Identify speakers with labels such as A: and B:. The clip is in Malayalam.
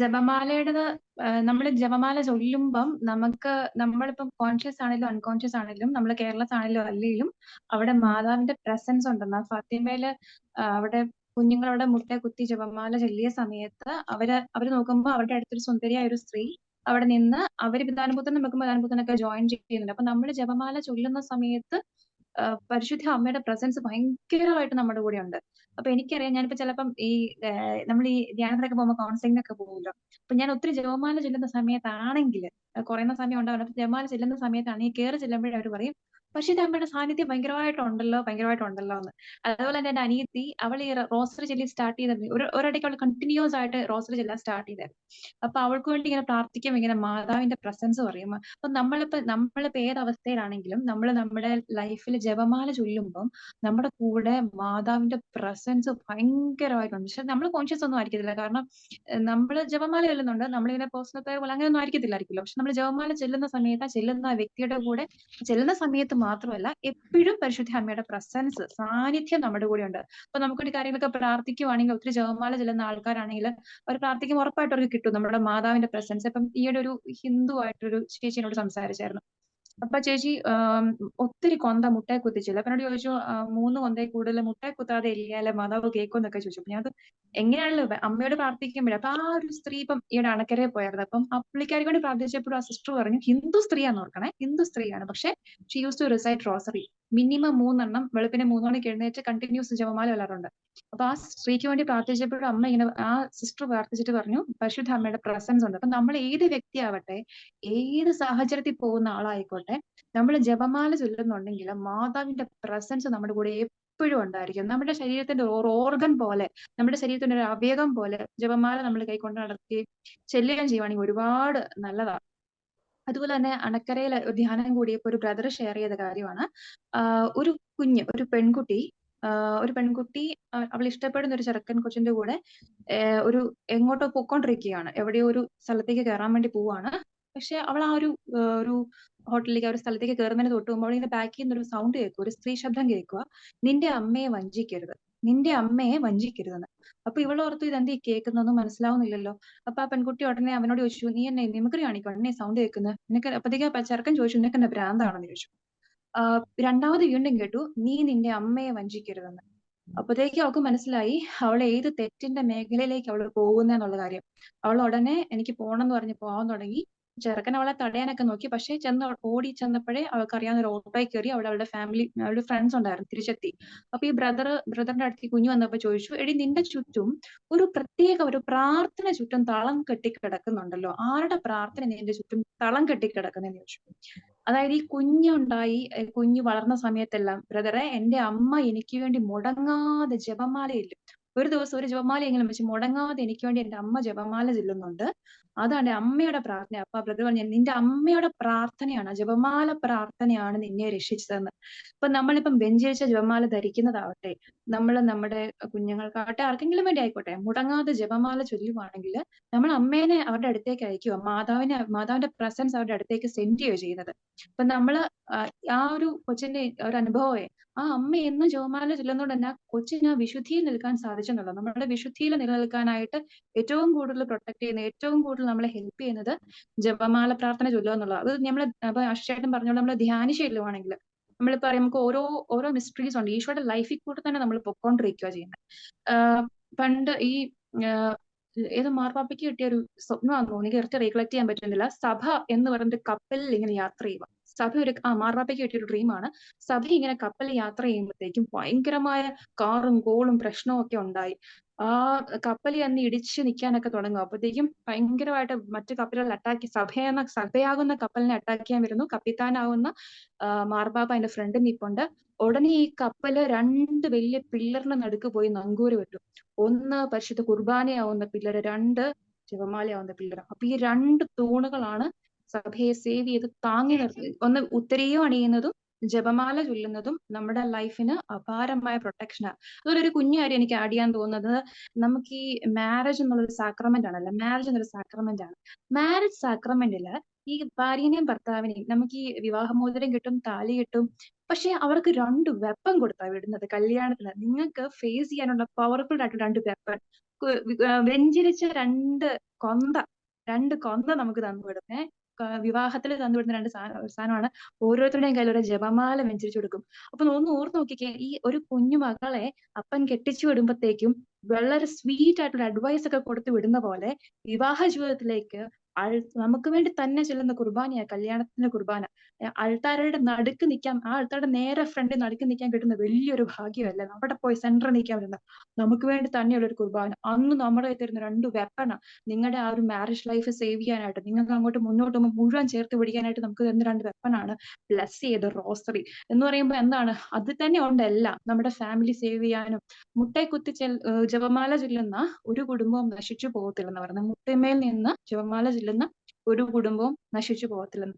A: ജപമാലയുടേത് നമ്മൾ ജപമാല ചൊല്ലുമ്പം നമുക്ക് നമ്മളിപ്പം കോൺഷ്യസ് ആണെങ്കിലും അൺകോൺഷ്യസ് ആണെങ്കിലും നമ്മൾ കേരളത്തിൽ ആണെങ്കിലും അല്ലെങ്കിലും അവിടെ മാതാവിന്റെ പ്രസൻസ് ഉണ്ടെന്ന്. ഫാത്തിമയിൽ അവിടെ കുഞ്ഞുങ്ങൾ അവിടെ മുട്ടെ കുത്തി ജപമാല ചൊല്ലിയ സമയത്ത് അവർ അവർ നോക്കുമ്പോൾ അവരുടെ അടുത്തൊരു സുന്ദരിയായ ഒരു സ്ത്രീ അവിടെ നിന്ന് അവർ പിതാനുപുത്രൻ നമുക്ക് പ്രധാനപുത്രനൊക്കെ ജോയിൻ ചെയ്യുന്നുണ്ട്. അപ്പൊ നമ്മൾ ജപമാല ചൊല്ലുന്ന സമയത്ത് പരിശുദ്ധ അമ്മയുടെ പ്രസൻസ് ഭയങ്കരമായിട്ട് നമ്മുടെ കൂടെ ഉണ്ട് അപ്പൊ എനിക്കറിയാം ഞാനിപ്പോ ചിലപ്പം ഈ നമ്മൾ ഈ ധ്യാനത്തിനൊക്കെ പോകുമ്പോൾ കൗൺസിലിംഗിനൊക്കെ പോകുമല്ലോ. അപ്പൊ ഞാൻ ഒത്തിരി ജപമാല ചൊല്ലുന്ന സമയത്താണെങ്കിൽ കുറയുന്ന സമയം ഉണ്ടാവില്ല. ജപമാല ചെല്ലുന്ന സമയത്താണെങ്കിൽ കയറി ചെല്ലുമ്പോഴേ അവർ പറയും പരിശുദ്ധ അമ്മയുടെ സാന്നിധ്യം ഭയങ്കരമായിട്ടുണ്ടല്ലോ ഭയങ്കരമായിട്ടുണ്ടല്ലോ എന്ന് അതുപോലെ തന്നെ എന്റെ അനിയത്തി അവൾ ഈ റോസറി ചെല്ലി സ്റ്റാർട്ട് ചെയ്തത് ഒരു ഒരിടയ്ക്ക് അവൾ കണ്ടിന്യൂസ് ആയിട്ട് റോസറി ചെല്ലാൻ സ്റ്റാർട്ട് ചെയ്തായിരുന്നു അപ്പൊ അവൾക്ക് വേണ്ടി ഇങ്ങനെ പ്രാർത്ഥിക്കും ഇങ്ങനെ മാതാവിന്റെ പ്രസൻസ് പറയും അപ്പൊ നമ്മളിപ്പോ നമ്മളിപ്പോ ഏത് അവസ്ഥയിലാണെങ്കിലും നമ്മൾ നമ്മുടെ ലൈഫിൽ ജപമാല ചൊല്ലുമ്പോൾ നമ്മുടെ കൂടെ മാതാവിന്റെ പ്രസൻസ് ഭയങ്കരമായിട്ടുണ്ട്. പക്ഷെ നമ്മൾ കോൺഷ്യസ് ഒന്നും ആയിരിക്കത്തില്ല. കാരണം നമ്മൾ ജപമാല ചെല്ലുന്നുണ്ട്. നമ്മളിങ്ങനെ പേഴ്സണൽ പ്രയർ പോലെ അങ്ങനെയൊന്നും ആയിരിക്കത്തില്ലായിരിക്കുമല്ലോ. പക്ഷെ നമ്മൾ ജപമാല ചെല്ലുന്ന സമയത്ത് ചെല്ലുന്ന വ്യക്തിയുടെ കൂടെ ചെല്ലുന്ന സമയത്ത് മാത്രമല്ല എപ്പോഴും പരിശുദ്ധ അമ്മയുടെ പ്രസൻസ് സാന്നിധ്യം നമ്മുടെ കൂടെ ഉണ്ട് അപ്പൊ നമുക്കൊരു കാര്യങ്ങളൊക്കെ പ്രാർത്ഥിക്കുവാണെങ്കിൽ ഒത്തിരി ജപമാല ചെല്ലുന്ന ആൾക്കാരാണെങ്കിൽ അവർ പ്രാർത്ഥിക്കുമ്പോൾ ഉറപ്പായിട്ട് അവർക്ക് കിട്ടും നമ്മുടെ മാതാവിന്റെ പ്രസൻസ്. ഇപ്പം ഈയിടെ ഒരു ഹിന്ദു ആയിട്ടൊരു ചേച്ചിയോട് സംസാരിച്ചായിരുന്നു. അപ്പൊ ചേച്ചി ഒത്തിരി കൊന്ത മുട്ടയെ കുത്തിച്ചില്ല? അപ്പൊ എന്നോട് ചോദിച്ചു മൂന്ന് കൊന്തയിൽ കൂടുതൽ മുട്ടയെ കുത്താതെ ഇല്ലാലെ മാതാവ് കേൾക്കുമെന്നൊക്കെ ചോദിച്ചു. അപ്പൊ ഞാൻ അത് എങ്ങനെയാണല്ലോ അമ്മയോട് പ്രാർത്ഥിക്കുമ്പോഴേ അപ്പൊ ആ ഒരു സ്ത്രീ ഇപ്പം ഇവിടെ അണക്കരയെ പോയായിരുന്നു. അപ്പം ആ കൊണ്ട് പ്രാർത്ഥിച്ചപ്പോഴും ആ സിസ്റ്റർ പറഞ്ഞു ഹിന്ദു സ്ത്രീയാണ് ഓർക്കണേ ഹിന്ദു സ്ത്രീയാണ്. പക്ഷെ she use to recite rosary minimum മൂന്നെണ്ണം വെളുപ്പിനെ മൂന്ന് മണിക്ക് എഴുന്നേറ്റ് കണ്ടിന്യൂസ് ജപമാല വരാറുണ്ട്. അപ്പൊ ആ സ്ത്രീക്ക് വേണ്ടി പ്രാർത്ഥിച്ചപ്പോഴും അമ്മ ഇങ്ങനെ ആ സിസ്റ്റർ പ്രാർത്ഥിച്ചിട്ട് പറഞ്ഞു പരിശുദ്ധ അമ്മയുടെ പ്രസൻസ് ഉണ്ട്. അപ്പൊ നമ്മൾ ഏത് വ്യക്തിയാവട്ടെ ഏത് സാഹചര്യത്തിൽ പോകുന്ന ആളായിക്കോട്ടെ നമ്മൾ ജപമാല ചൊല്ലുന്നുണ്ടെങ്കിൽ മാതാവിന്റെ പ്രസൻസ് നമ്മുടെ കൂടെ എപ്പോഴും ഉണ്ടായിരിക്കും. നമ്മുടെ ശരീരത്തിന്റെ ഒരു ഓർഗൻ പോലെ നമ്മുടെ ശരീരത്തിന്റെ ഒരു അവയവം പോലെ ജപമാല നമ്മൾ കൈകൊണ്ട് നടത്തി ചെല്ലുകയും ചെയ്യുവാണെങ്കിൽ ഒരുപാട് നല്ലതാണ് അതുപോലെ തന്നെ അണക്കരയിൽ ധ്യാനം കൂടിയപ്പോൾ ഒരു ബ്രദർ ഷെയർ ചെയ്ത കാര്യമാണ്. ഒരു കുഞ്ഞ് ഒരു പെൺകുട്ടി ഒരു പെൺകുട്ടി അവൾ ഇഷ്ടപ്പെടുന്ന ഒരു ചെറുക്കൻ കൊച്ചിന്റെ കൂടെ ഒരു എങ്ങോട്ടോ പൊക്കോണ്ടിരിക്കുകയാണ്. എവിടെയോ ഒരു സ്ഥലത്തേക്ക് കയറാൻ വേണ്ടി പോവാണ് പക്ഷെ അവൾ ആ ഒരു ഒരു ഹോട്ടലിലേക്ക് ആ ഒരു സ്ഥലത്തേക്ക് കയറുന്നതിന് തൊട്ട് മുമ്പ് അവളിങ്ങനെ ബാക്കിൽ നിന്ന് ഒരു സൗണ്ട് കേൾക്കുക ഒരു സ്ത്രീ ശബ്ദം കേൾക്കുക നിന്റെ അമ്മയെ വഞ്ചിക്കരുത്. നിന്റെ അമ്മയെ വഞ്ചിക്കരുതെന്ന്. അപ്പൊ ഇവളോർത്ത് ഇതെന്ത് കേൾക്കുന്നൊന്നും മനസ്സിലാവുന്നില്ലല്ലോ. അപ്പൊ ആ പെൺകുട്ടി ഉടനെ അവനോട് ചോദിച്ചു നീ എന്നെ നിമക്രി കാണിക്കോ എന്നെ സൗണ്ട് കേൾക്കുന്നത് നിനക്ക് അപ്പത്തേക്ക് ചെറുക്കൻ ചോദിച്ചു നിനക്ക് എന്നെ ഭ്രാന്താണെന്ന് ചോദിച്ചു. രണ്ടാമത് വീണ്ടും കേട്ടു നീ നിന്റെ അമ്മയെ വഞ്ചിക്കരുതെന്ന്. അപ്പോഴത്തേക്ക് അവൾക്ക് മനസ്സിലായി അവൾ ഏത് തെറ്റിന്റെ മേഖലയിലേക്ക് അവൾ പോകുന്നെന്നുള്ള കാര്യം. അവൾ ഉടനെ എനിക്ക് പോകണം പറഞ്ഞ് പോകാൻ തുടങ്ങി. ചെറുക്കൻ അവളെ തടയാനൊക്കെ നോക്കി. പക്ഷെ ചെന്ന് ഓടി ചെന്നപ്പോഴേ അവൾക്ക് അറിയാവുന്ന ഒരു ഓട്ടോയിൽ കയറി അവിടെ അവളുടെ ഫാമിലി അവളുടെ ഫ്രണ്ട്സ് ഉണ്ടായിരുന്നു തിരിച്ചെത്തി. അപ്പൊ ഈ ബ്രദർ ബ്രദറിന്റെ അടുത്ത് കുഞ്ഞു വന്നപ്പോ ചോദിച്ചു എടി നിന്റെ ചുറ്റും ഒരു പ്രത്യേക ഒരു പ്രാർത്ഥന ചുറ്റും തളം കെട്ടിക്കിടക്കുന്നുണ്ടല്ലോ. ആരുടെ പ്രാർത്ഥന നിന്റെ ചുറ്റും തളം കെട്ടിക്കിടക്കുന്നെന്ന് ചോദിച്ചു. അതായത് ഈ കുഞ്ഞുണ്ടായി കുഞ്ഞു വളർന്ന സമയത്തെല്ലാം ബ്രദറെ എന്റെ അമ്മ എനിക്ക് വേണ്ടി മുടങ്ങാതെ ജപമാലയില്ല. ഒരു ദിവസം ഒരു ജപമാലയെങ്കിലും വെച്ച് മുടങ്ങാതെ എനിക്ക് വേണ്ടി എന്റെ അമ്മ ജപമാല ചെല്ലുന്നുണ്ട്. അതാണ് അമ്മയുടെ പ്രാർത്ഥന. അപ്പൊ ബ്രദർ പറഞ്ഞു നിന്റെ അമ്മയുടെ പ്രാർത്ഥനയാണ് ജപമാല പ്രാർത്ഥനയാണ് നിന്നെ രക്ഷിച്ചതെന്ന്. ഇപ്പൊ നമ്മളിപ്പം വെഞ്ചരിച്ച ജപമാല ധരിക്കുന്നതാവട്ടെ നമ്മൾ നമ്മുടെ കുഞ്ഞുങ്ങൾക്കാവട്ടെ ആർക്കെങ്കിലും വേണ്ടി ആയിക്കോട്ടെ മുടങ്ങാതെ ജപമാല ചൊല്ലുവാണെങ്കിൽ നമ്മൾ അമ്മേനെ അവരുടെ അടുത്തേക്ക് അയക്കുക മാതാവിനെ മാതാവിന്റെ പ്രസൻസ് അവരുടെ അടുത്തേക്ക് സെൻഡ് ചെയ്യുക ചെയ്യുന്നത്. അപ്പൊ നമ്മൾ ആ ഒരു കൊച്ചിന്റെ ഒരു അനുഭവമേ ആ അമ്മ എന്ന് ജപമാല ചൊല്ലുന്നതുകൊണ്ട് തന്നെ ആ കൊച്ചിന് ആ വിശുദ്ധിയിൽ നിൽക്കാൻ സാധിച്ചെന്നുള്ളത് നമ്മുടെ വിശുദ്ധിയിൽ നിലനിൽക്കാനായിട്ട് ഏറ്റവും കൂടുതൽ പ്രൊട്ടക്ട് ചെയ്യുന്ന ഏറ്റവും കൂടുതൽ നമ്മളെ ഹെൽപ്പ് ചെയ്യുന്നത് ജപമാല പ്രാർത്ഥന ചൊല്ലുക എന്നുള്ളത് അത് നമ്മൾ അപ്പൊ അക്ഷയായിട്ടും പറഞ്ഞോളൂ നമ്മൾ ധ്യാന ചെല്ലുവാണെങ്കിൽ നമ്മൾ പറയും നമുക്ക് ഓരോ ഓരോ മിസ്റ്ററീസ് ഉണ്ട്. ഈശോയുടെ ലൈഫിൽ കൂടെ തന്നെ നമ്മൾ പൊക്കോണ്ടിരിക്കുക ചെയ്യുന്നത്. പണ്ട് ഈ ഏത് മാർപ്പാപ്പയ്ക്ക് കിട്ടിയ ഒരു സ്വപ്നമാണെന്ന് തോന്നി കറക്റ്റ് റീകളക്ട് ചെയ്യാൻ പറ്റുന്നില്ല. സഭ എന്ന് പറയുന്നത് കപ്പലിൽ ഇങ്ങനെ യാത്ര ചെയ്യുക സഭ ഒരു ആ മാർവാപ്പയ്ക്ക് കിട്ടിയ ഒരു ഡ്രീമാണ് സഭ ഇങ്ങനെ കപ്പൽ യാത്ര ചെയ്യുമ്പോഴത്തേക്കും ഭയങ്കരമായ കാറും ഗോളും പ്രശ്നവും ഒക്കെ ഉണ്ടായി. ആ കപ്പൽ അന്ന് ഇടിച്ച് നിൽക്കാനൊക്കെ തുടങ്ങും. അപ്പോഴത്തേക്കും ഭയങ്കരമായിട്ട് മറ്റു കപ്പലുകൾ അറ്റാക്ക് സഭയെന്ന സഭയാകുന്ന കപ്പലിനെ അറ്റാക്ക് ചെയ്യാൻ വരുന്നു. കപ്പിത്താനാവുന്ന മാർബാബ അതിന്റെ ഫ്രണ്ട് നിപ്പുണ്ട് ഉടനെ ഈ കപ്പൽ രണ്ട് വലിയ പില്ലറിന് നടുക്ക് പോയി നങ്കൂര് വിട്ടു. ഒന്ന് പരിശുദ്ധ കുർബാനയാവുന്ന പില്ലർ രണ്ട് ജപമാലയാവുന്ന പില്ലർ അപ്പൊ ഈ രണ്ട് തൂണുകളാണ് സഭയെ സേവ് ചെയ്ത് താങ്ങി നിർത്തി. ഒന്ന് ഉത്തരയോ അണിയുന്നതും ജപമാല ചൊല്ലുന്നതും നമ്മുടെ ലൈഫിന് അപാരമായ പ്രൊട്ടക്ഷനാണ് അതുപോലെ ഒരു കുഞ്ഞു കാര്യം എനിക്ക് ആഡ് ചെയ്യാൻ തോന്നുന്നത് നമുക്ക് ഈ മാരേജ് എന്നുള്ളൊരു സാക്രമെന്റ് ആണല്ലോ. മാരേജ് എന്നൊരു സാക്രമെന്റ് ആണ്. മാരേജ് സാക്രമെന്റിൽ ഈ ഭാര്യനെയും ഭർത്താവിനെയും നമുക്ക് ഈ വിവാഹമോചനം കിട്ടും താലി കിട്ടും. പക്ഷെ അവർക്ക് രണ്ട് വെപ്പൺ കൊടുത്താ വിടുന്നത് കല്യാണത്തിന്. നിങ്ങൾക്ക് ഫേസ് ചെയ്യാനുള്ള പവർഫുൾ ആയിട്ട് രണ്ട് വെപ്പൺ വെഞ്ചരിച്ച രണ്ട് കൊന്ത. രണ്ട് കൊന്ത നമുക്ക് തന്നു വിടും ഏഹ് വിവാഹത്തിൽ തന്നുവിടുന്ന രണ്ട് സാധനമാണ്. ഓരോരുത്തരുടെയും കയ്യിൽ ഒരു ജപമാല വെഞ്ചരിച്ചു കൊടുക്കും. അപ്പൊ ഒന്ന് ഓർത്ത് നോക്കിക്കേ ഈ ഒരു കുഞ്ഞു മകളെ അപ്പൻ കെട്ടിച്ചു വിടുമ്പോഴത്തേക്കും വളരെ സ്വീറ്റ് ആയിട്ടുള്ള അഡ്വൈസ് ഒക്കെ കൊടുത്തു വിടുന്ന പോലെ വിവാഹ ജീവിതത്തിലേക്ക് നമുക്ക് വേണ്ടി തന്നെ ചെല്ലുന്ന കുർബാനയാ കല്യാണത്തിന്റെ കുർബാന. ആൾക്കാരുടെ നടുക്ക് നിൽക്കാൻ ആ ആൾക്കാരുടെ നേരെ ഫ്രണ്ടിൽ നടുക്ക് നിൽക്കാൻ കിട്ടുന്ന വലിയൊരു ഭാഗ്യമല്ലേ? അവിടെ പോയി സെന്ററിൽ നിൽക്കാൻ പറ്റുന്ന നമുക്ക് വേണ്ടി തന്നെയുള്ള ഒരു കുർബാന. അന്ന് നമ്മുടെ തരുന്ന രണ്ട് വെപ്പണ നിങ്ങളുടെ ആ ഒരു മാരേജ് ലൈഫ് സേവ് ചെയ്യാനായിട്ട് നിങ്ങൾക്ക് അങ്ങോട്ട് മുന്നോട്ട് പോകുമ്പോൾ മുഴുവൻ ചേർത്ത് പിടിക്കാനായിട്ട് നമുക്ക് തരുന്ന രണ്ട് വെപ്പണാണ് ബ്ലസ് ചെയ്ത് റോസറി എന്ന് പറയുമ്പോൾ എന്താണ്? അത് തന്നെ ഉണ്ട് എല്ലാം. നമ്മുടെ ഫാമിലി സേവ് ചെയ്യാനും മുട്ടയെ കുത്തി ജപമാല ചൊല്ലുന്ന ഒരു കുടുംബവും നശിച്ചു പോകത്തില്ലെന്ന് പറയുന്നത്. മുട്ടമേൽ നിന്ന് ജപമാല ചൊല്ലുന്ന ഒരു കുടുംബവും നശിച്ചു പോകത്തില്ലെന്ന്.